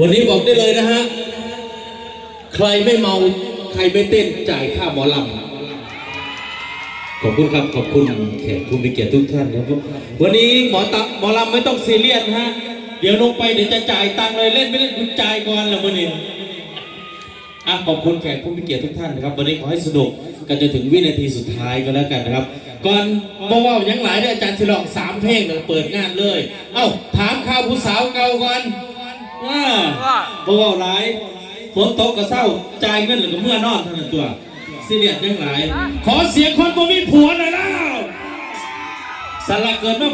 วันนี้บอกได้เลยนะฮะ ใครไม่เมา ใครไม่เต้นจ่ายค่าหมอลำขอบคุณครับขอบคุณแขกผู้มีเกียรติทุกท่านครับวันนี้หมอตัหมอลำไม่ต้องซีเรียสฮะ เดี๋ยวลงไปเดี๋ยวจะจ่ายตังค์เลยเล่นไม่เล่นคุณจ่ายก่อนละมื่อนี้อะขอบคุณแขกผู้มีเกียรติทุกท่านนะครับ วันนี้ขอให้สนุกกันจนถึงวินาทีสุดท้ายก็แล้วกันนะครับก่อนบอกว่ายังหลายเนี่ยอาจารย์สิลองสามเพลงเดี๋ยวเปิดงานเลย เอ้าถามข่าวผู้สาวเก่าก่อน ว่าบอกว่าหลายฝนตกก็เศร้าจ่ายเงินหรือก็เมื่อนอนเท่านั้นตัวซีเรียสยังหลาย ขอเสียงคนบ่มีผัวหน่อยแล้วสละเกิดมา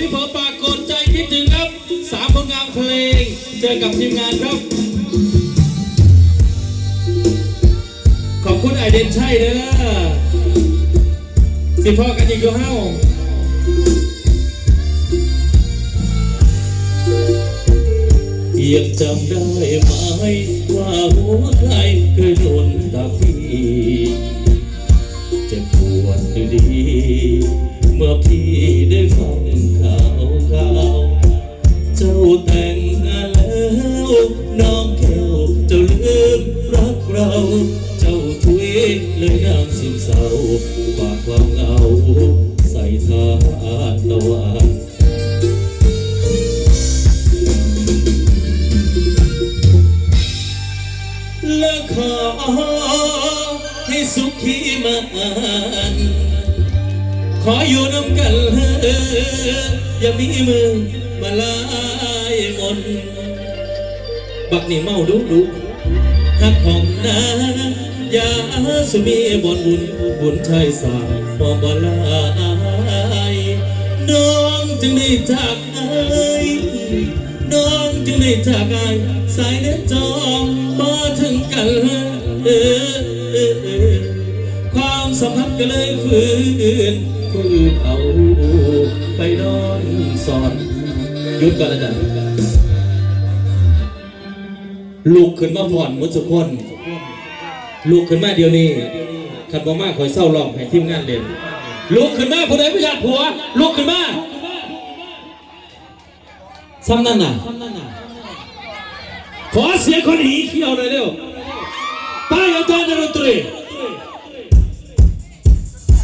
พี่เผอปากกดใจคิดถึงครับสามผลงานเพลง เจอกับทีมงานครับ ขอบคุณไอเดนชัยเด้อสิพ่อกันอีกโยเฮายังจำได้ไหมว่าหัวใครเคยโดนตาพี่เจ็บปวดดี เมื่อพี่ได้ฟังาทุยเลยน้ำสิมเศร้าฝากความเหงา ใส่ทานตะวันและขอให้สุขีมันขออยู่น้ำกันเอ่ออย่ามีมือมาลายมนบักนี่เมาดูดู หักของนายาสุมีบนบุญบุญชายสายพอบลายน้องจึงได้จากไอ้ายน้องจึงได้จากไอ้ายสายเนื้อจองมาถึงกันเออความสัมพันธ์ก็เลยฝืนฝืนเอาไปนอนสอนหยุดก่อนอาจารย์ ลูกขึ้นมาผ่อนหมดทุกคนลูกขึ้นมาเดี๋ยวนี้ขันบ่มาคอยเศร้าร้องให้ทีมงานเล่นลูกขึ้นมาผู้ใดผู้ชายผัวลูกขึ้นมาซ้ำนั่นน่ะขอเสียงคนหีเขี้ยวหน่อยเร็วใต้อาจารย์ดนตรี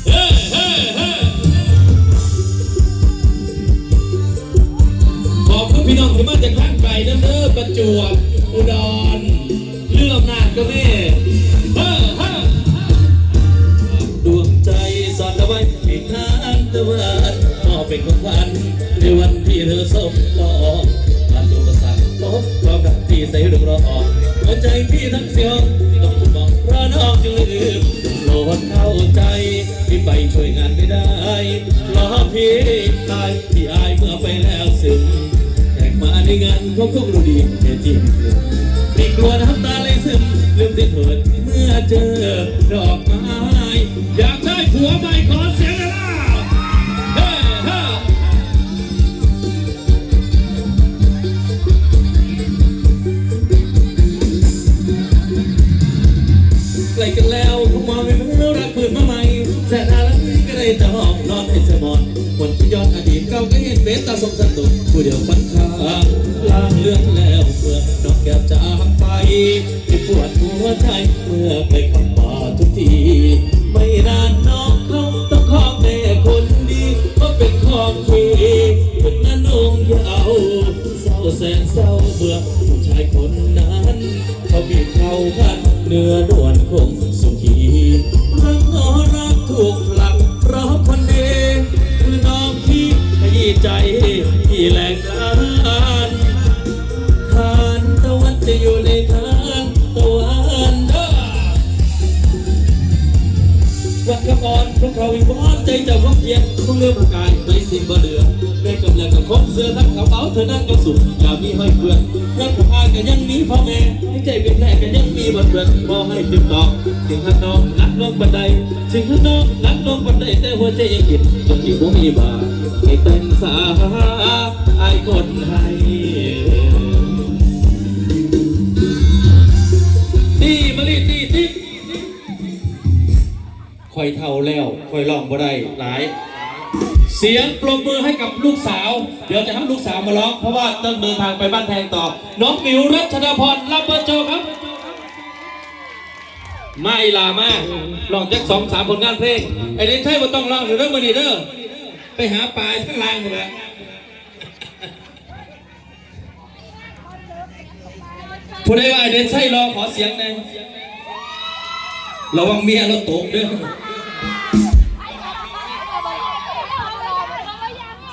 เฮ้เฮ้เฮ้ขอบคุณพี่น้องที่มาจากทางไกลเด้อเด้อประจวบ อสมรอผ่านอุปสรรคพบความรักที่ใส่รื่องรอหัวใจพี่ทั้งเสียงต้องมองเพราะน้องจึงลืมโปรดเข้าใจที่ไปช่วยงานไม่ได้รอพี่ตายที่อายเมื่อไปแล้วสึมแขกมาในงานเขาคงรู้ดีแค่จริงไม่กลัวน้ำตาเลยซึมลืมที่เถิดเมื่อเจอดอกไม้อยากได้ผัวใหม่ขอเสียง ผู้เดียวฟั กระเป๋าเธอนั่งก็สุขอย่ามีห้อยเพื่อนรักผู้อายก็ยังมีพ่อแม่ให้ใจเป็นแท้ก็ยังมีบันเทิงพอให้ติดต่อถึงข้างนอกนักลงบันไดถึงข้างนอกนักลงบันไดแต่หัวใจยังคิดจนที่ผมมีบาให้เต้นสาอายคนให้ดีมาลีดีดีคอยเท่าแล้วคอยร้องบ่ได้หลาย เสียงปรบมือให้กับลูกสาว เดี๋ยวจะให้ลูกสาวมาร้อง เพราะว่าต้องเดินทางไปบ้านแพงต่อ น้องมิวรัชดาพรลำเบอร์โจครับ ไม่ลามาลองจักสองสามผลงานเพลง ไอ้เล่นใช่ว่าต้องร้องหรือเรื่องมันดีเด้อไปหาปลายข้างล่างหมดแล้วผู้ใดว่าไอ้เดนใช่รอขอเสียงหน่อยระวังเมียเราตกเด้อ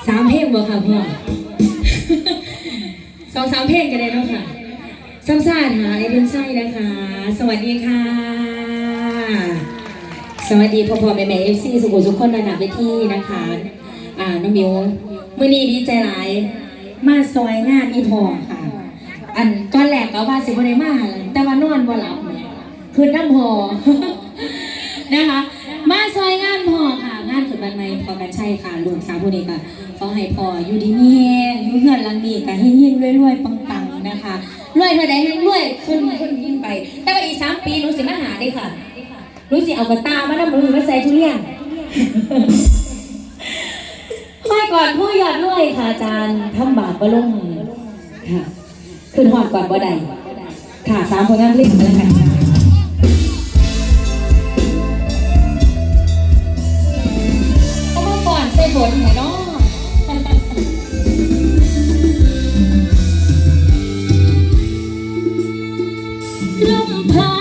สามเพลงบ่ค่ะพ่อ สองสามเพลงกันเลยเนาะค่ะซ้ำซ่าหาไอเดนไส้นะคะ สวัสดีค่ะ สวัสดีพ่อพ่อแม่แม่เอฟซีสุขุมสุขคนระดับเวทีนะคะ อ่าน้องมิวมื่อนี้ดีใจหลาย มาซอยงานอีพอค่ะ อันตอนแรกก็ว่าสิบ่ได้มาแต่ว่านอนบ่หลับเนี่ยคืนน้ำพอนะคะ มาซอยงานพ่อค่ะงานถึงบันไมพอกันใช่ค่ะลูกสาวผู้นี้ค่ะขอให้พออยู่ดีมีแห้งอยู่เงินหลังนี้ก็ให้ยิ่งรวยๆปังๆนะคะรวยเท่าใดให้รวยขึ้นขึ้นยิ่งไป แต่ว่าอีกสามปีหนูสิมาหาได้ค่ะหนูสิเอากระตามาดำหนูสิมาใส่ทุเรียนห้อยก่อนผู้ยอดรวยค่ะอาจารย์ทำบาปบ่ลงค่ะขึ้นหอดก่อนบ่ใดค่ะสามผลงานเพลงกันแล้วกัน ได้ผลไหมเนาะลมพา